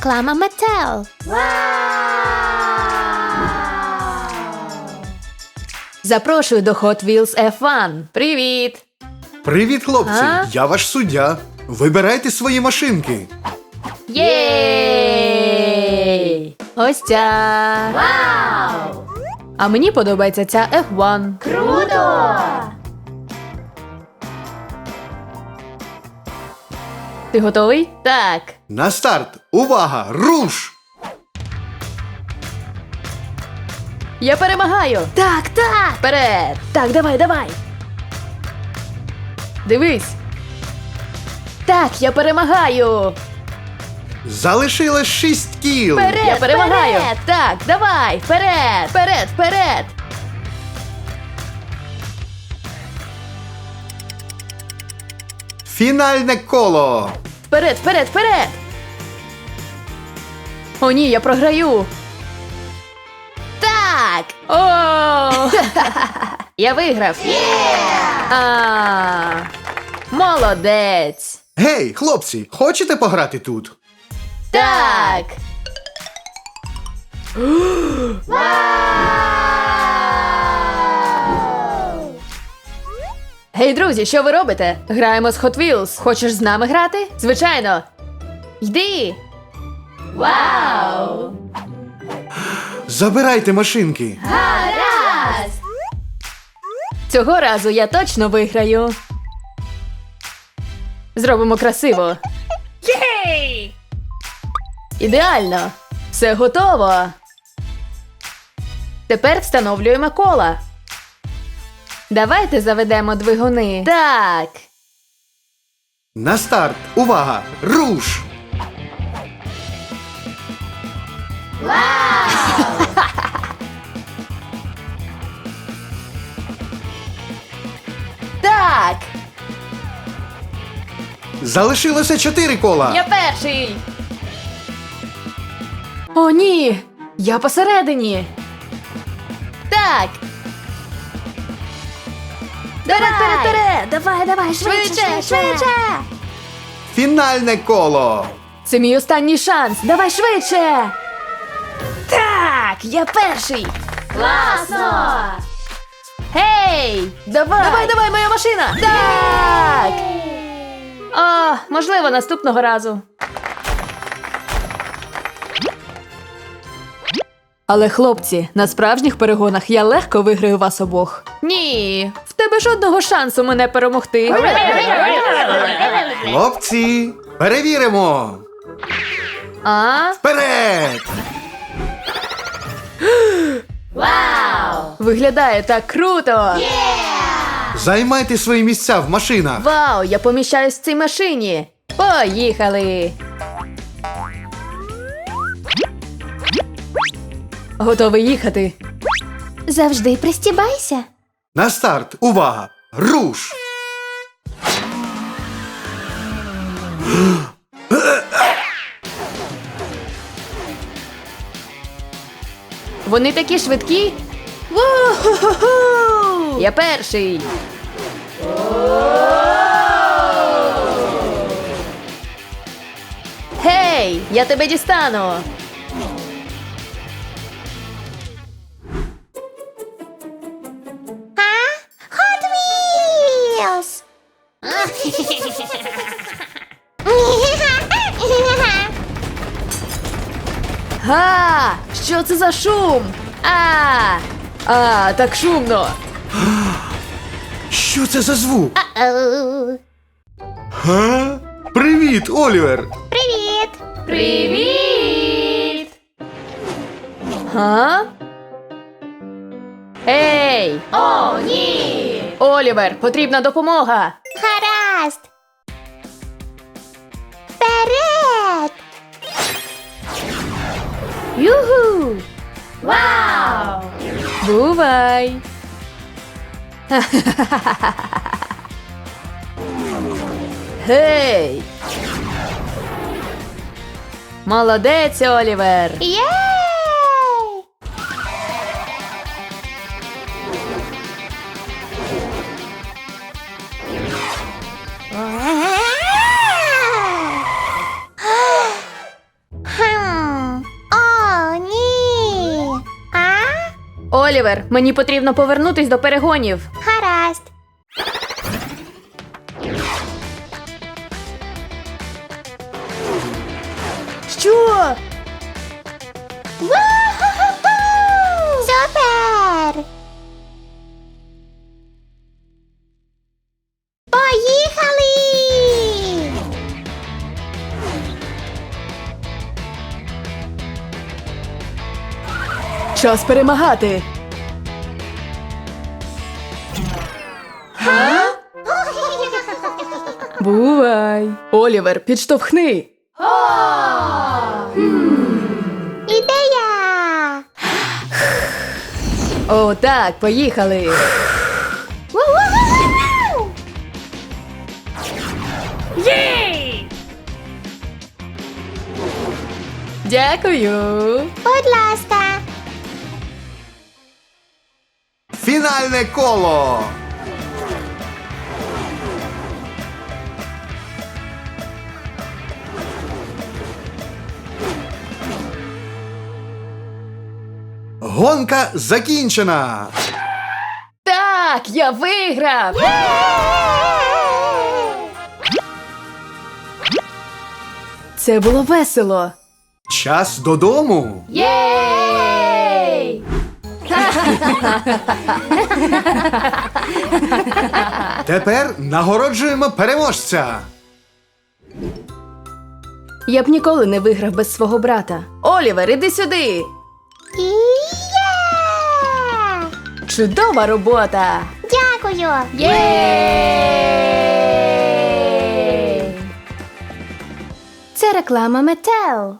Реклама Mattel. Запрошую до Hot Wheels F1. Привіт! Привіт, хлопці! А? Я ваш суддя. Вибирайте свої машинки. Єй! Ось ця. Вау! А мені подобається ця F1. Круто! Ти готовий? Так. На старт! Увага! Руш! Я перемагаю! Так, так! Вперед! Так, давай, давай! Дивись! Так, я перемагаю! Залишилось 6 кіл. Вперед, я перемагаю! вперед! Так, давай! Вперед! Вперед, вперед! Фінальне коло. Вперед, вперед, вперед! О, ні, я програю! Так! О! я виграв! А, Молодець! Гей, хлопці, хочете пограти тут? Так! Гей, друзі, що ви робите? Граємо з Hot Wheels. Хочеш з нами грати? Звичайно. Йди. Вау! Забирайте машинки. Гаразд! Цього разу я точно виграю. Зробимо красиво. Єй! Ідеально. Все готово. Тепер встановлюємо кола. Давайте заведемо двигуни. Так. На старт. Увага! Руш! Так. Залишилося 4 кола. Я перший. О, ні. Я посередині. Так. Вперед, вперед, вперед. Давай, давай, швидше, Швидше, швидше! Фінальне коло. Це мій останній шанс. Давай швидше. Так, я перший. Класно! Гей! Давай! Давай, давай, моя машина! Так! О, можливо, наступного разу. Але, хлопці, на справжніх перегонах я легко виграю вас обох. Ні, жодного шансу мене перемогти. Хлопці, перевіримо. А? Вперед! Виглядає так круто! Займайте свої місця в машинах. Вау, я поміщаюсь в цій машині. Поїхали! Готовий їхати. Завжди пристібайся. На старт. Увага! Руш! Вони такі швидкі. Я перший. Гей, я тебе дістану. Га! Що це за шум? А! А, так шумно. Що це за звук? Га? Привіт, Олівер! Привіт! Привіт! Га? Ей! О, ні! Олівер, потрібна допомога. Гаразд! Вперед! Юху! Вау! Бувай! Гей! Молодець, Олівер! Єй! Олівер, мені потрібно повернутись до перегонів. Гаразд. Що? Супер! Поїхали! Час перемагати. Бувай. Олівер, підштовхни. Ідея! О, так, поїхали. Дякую. Будь ласка. Фінальне коло. Гонка закінчена. Так, я виграв. Це було весело. Час додому. Єй! Тепер нагороджуємо переможця. Я б ніколи не виграв без свого брата. Олівер, іди сюди. Є! Чудова робота. Дякую. Це реклама Метел.